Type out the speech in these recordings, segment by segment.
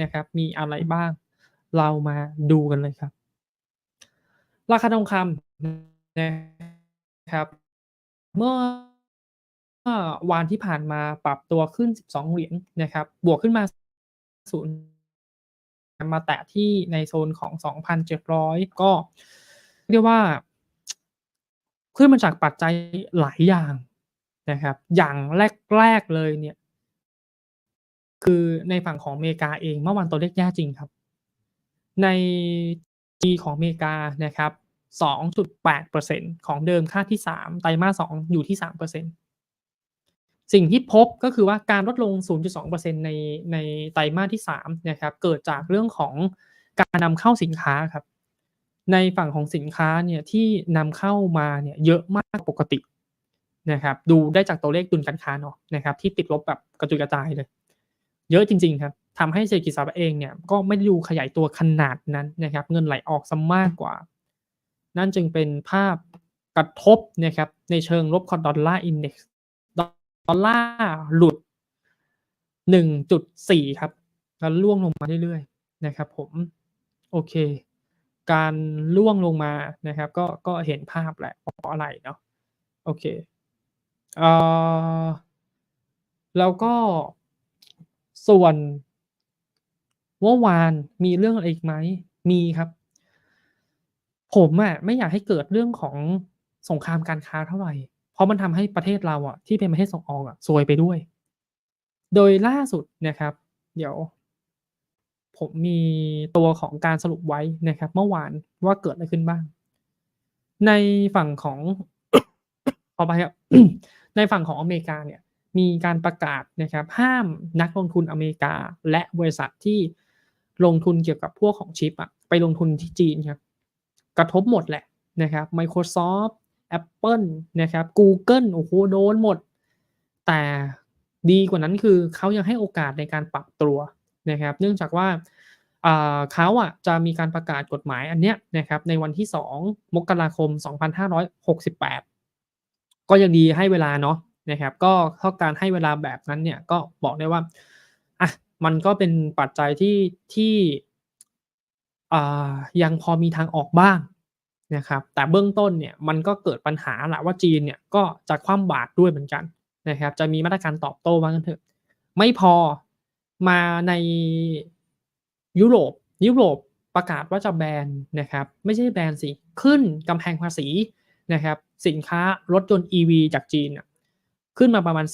นะครับ มีอะไรบ้าง เรามาดูกันเลยครับ ราคาทองคำนะครับ เมื่อวานที่ผ่านมาปรับตัวขึ้น 12 เหรียญนะครับ บวกขึ้นมา0มาแตะที่ในโซนของ 2,700 ก็เรียกว่า ขึ้นมาจากปัจจัยหลายอย่างนะครับ อย่างแรก ๆ เลยเนี่ย คือในฝั่งของอเมริกาเองเมื่อวานตัวเลขแย่จริงครับ ใน GDP ของอเมริกานะครับ 2.8%ของเดิมค่าที่ 3 ไตรมาส2อยู่ที่ 3%สิ่งที่พบก็คือว่าการลดลง 0.2%ในในไตรมาสที่3นะครับ เกิดจากเรื่องของการนำเข้าสินค้าครับ ในฝั่งของสินค้าเนี่ยที่นำเข้ามาเนี่ยเยอะมากปกตินะครับ ดูได้จากตัวเลขดุลการค้าเนาะนะครับ ที่ติดลบแบบกระจุยกระจายเลย เยอะจริง ๆ ครับทำให้เศรษฐกิจสหรัฐเองเนี่ยก็ไม่ได้ดูขยายตัวขนาดนั้นนะครับ เงินไหลออกเสียมากกว่า นั่นจึงเป็นภาพกระทบนะครับในเชิงลบของดอลลาร์อินเด็กซ์ดอลลาร์หลุด 1.4 ครับ แล้วร่วงลงมาเรื่อยๆนะครับผม โอเค การร่วงลงมานะครับ ก็ก็เห็นภาพแหละเพราะอะไรเนาะโอเคเอ่อแล้วก็ ส่วนเมื่อวานมีเรื่องอะไรอีกไหม?มีครับ ผมอะไม่อยากให้เกิดเรื่องของสงครามการค้าเท่าไหร่ เพราะมันทำให้ประเทศเราอะที่เป็นประเทศส่งออกอะซวยไปด้วย โดยล่าสุดนะครับ เดี๋ยว ผมมีตัวของการสรุปไว้นะครับ เมื่อวานว่าเกิดอะไรขึ้นบ้าง ในฝั่งของขออภัยครับในฝั่งของอเมริกาเนี่ย มีการประกาศนะครับห้ามนักลงทุนอเมริกา และบริษัทที่ลงทุนเกี่ยวกับพวกของชิปอะไปลงทุนที่จีนครับกระทบหมดแหละนะครับ Microsoft แอปเปิลนะครับกูเกิลโอ้โฮโดนหมด แต่ดีกว่านั้นคือเขายังให้โอกาสในการปรับตัวนะครับ เนื่องจากว่าเขาอะจะมีการประกาศกฎหมายอันเนี้ยนะครับในวันที่ 2 มกราคม 2568 ก็ยังดีให้เวลาเนาะ นะครับก็ถ้าการให้เวลาแบบนั้นเนี่ยก็บอกได้ว่าอะมันก็เป็นปัจจัยที่ที่ยังพอมีทางออกบ้างนะครับแต่เบื้องต้นเนี่ยมันก็เกิดปัญหาแหละว่าจีนเนี่ยก็จะคว่ำบาตรด้วยเหมือนกันนะครับจะมีมาตรการตอบโต้ว่างั้นเถอะไม่พอมาในยุโรปยุโรปประกาศว่าจะแบนนะครับไม่ใช่แบนสิขึ้นกำแพงภาษีนะครับสินค้ารถยนต์ EV จากจีน ขึ้นมาประมาณ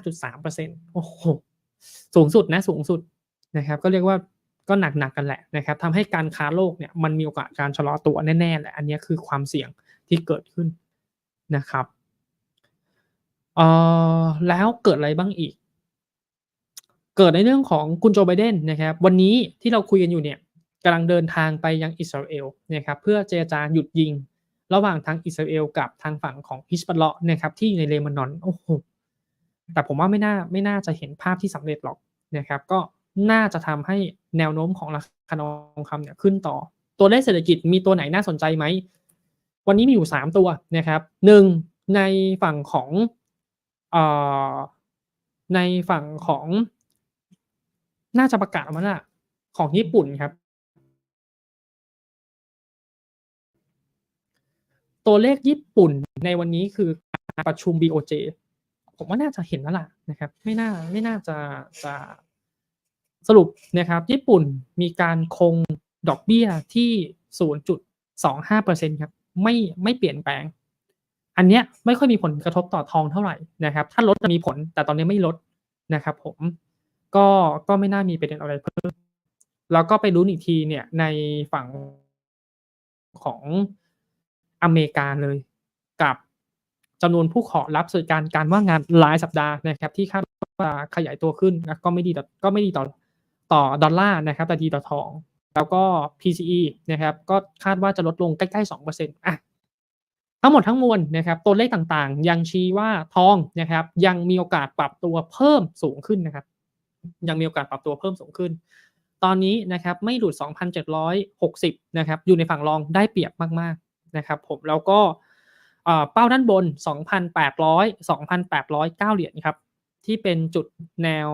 45.3%โอ้โฮสูงสุดนะสูงสุดนะครับก็เรียกว่าก็หนักๆกันแหละนะครับทำให้การค้าโลกเนี่ยมันมีโอกาสการชะลอตัวแน่ๆแหละอันนี้คือความเสี่ยงที่เกิดขึ้นนะครับเอ่อแล้วเกิดอะไรบ้างอีก?เกิดในเรื่องของคุณโจไบเดนนะครับ วันนี้ที่เราคุยกันอยู่เนี่ยกำลังเดินทางไปยังอิสราเอลนะครับเพื่อเจรจาหยุดยิง ระหว่างทางอิสราเอลกับทางฝั่งของ Hezbollah นะครับที่อยู่ในเลบานอนโอ้โฮแต่ผมว่าไม่น่าไม่น่าจะเห็นภาพที่สำเร็จหรอกนะครับ ก็น่าจะทำให้แนวโน้มของราคาทองคำเนี่ยขึ้นต่อ ตัวเลขเศรษฐกิจมีตัวไหนน่าสนใจไหม?วันนี้มีอยู่ 3 ตัวนะครับ1ในฝั่งของออในฝั่งของน่าจะประกาศมาแล้วของญี่ปุ่นครับ ตัวเลขญี่ปุ่นในวันนี้คือการประชุม BOJ ผมว่าน่าจะเห็นแล้วล่ะนะครับ ไม่น่าไม่น่าจะจะสรุปนะครับ ญี่ปุ่นมีการคงดอกเบี้ยที่ 0.25%ครับไม่ไม่เปลี่ยนแปลง อันเนี้ยไม่ค่อยมีผลกระทบต่อทองเท่าไหร่นะครับ ถ้าลดจะมีผลแต่ตอนนี้ไม่ลดนะครับ ผมก็ก็ไม่น่ามีประเด็นอะไรเพิ่มแล้วก็ไปลุ้นอีกทีเนี่ยในฝั่งของ อเมริกาเลยกับจำนวนผู้ขอรับสวัสดิการการว่างงานรายสัปดาห์นะครับ ที่คาดว่าขยายตัวขึ้นนะก็ไม่ดีต่อก็ไม่ดีต่อต่อดอลลาร์นะครับแต่ดีต่อทอง แล้วก็ PCE นะครับ ก็คาดว่าจะลดลงใกล้ๆ2%อะทั้งหมดทั้งมวลนะครับตัวเลขต่างๆ ยังชี้ว่าทองนะครับ ยังมีโอกาสปรับตัวเพิ่มสูงขึ้นนะครับ ยังมีโอกาสปรับตัวเพิ่มสูงขึ้น ตอนนี้นะครับไม่หลุด 2,760 นะครับ อยู่ในฝั่งรองได้เปรียบมากๆ นะครับผมแล้วก็เป้าด้านบน 2,800 2,809 เหรียญครับที่เป็นจุดแนว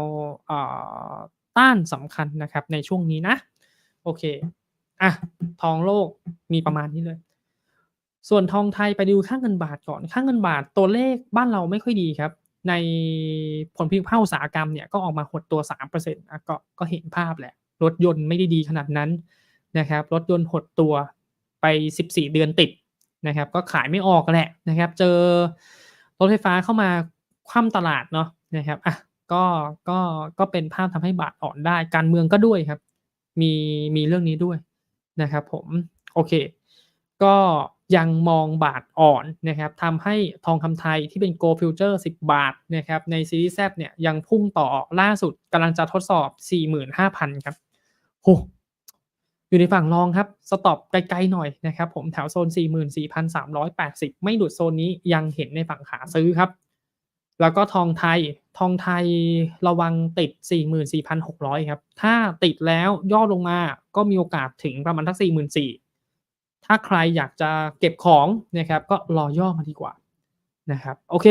ต้านสำคัญนะครับในช่วงนี้นะ โอเคอะทองโลกมีประมาณนี้เลย ส่วนทองไทยไปดูค่าเงินบาทก่อนค่าเงินบาทตัวเลขบ้านเราไม่ค่อยดีครับ ในผลผลิตภาคอุตสาหกรรมเนี่ยก็ออกมาหดตัว3%อะก็ก็เห็นภาพแหละ รถยนต์ไม่ได้ดีขนาดนั้นนะครับ รถยนต์หดตัว ไป 14 เดือนติดนะครับ ก็ขายไม่ออกแหละนะครับ เจอรถไฟฟ้าเข้ามาคว่ำตลาดเนาะนะครับอะก็ก็ก็เป็นภาพทำให้บาทอ่อนได้การเมืองก็ด้วยครับ มีมีเรื่องนี้ด้วยนะครับผมโอเค ก็ยังมองบาทอ่อนนะครับทำให้ทองคำไทยที่เป็น Gold Future 10 บาทนะครับในซีรีส์ Z เนี่ยยังพุ่งต่อล่าสุดกำลังจะทดสอบ 45,000 ครับโห อยู่ในฝั่งรองครับ สต็อปไกลๆหน่อยนะครับ ผมแถวโซน 44,380 ไม่หลุดโซนนี้ยังเห็นในฝั่งขาซื้อครับ แล้วก็ทองไทย ทองไทยระวังติด 44,600 ครับ ถ้าติดแล้วย่อลงมาก็มีโอกาสถึงประมาณทัก44,000ถ้าใครอยากจะเก็บของนะครับ ก็รอย่อมาดีกว่านะครับ โอเค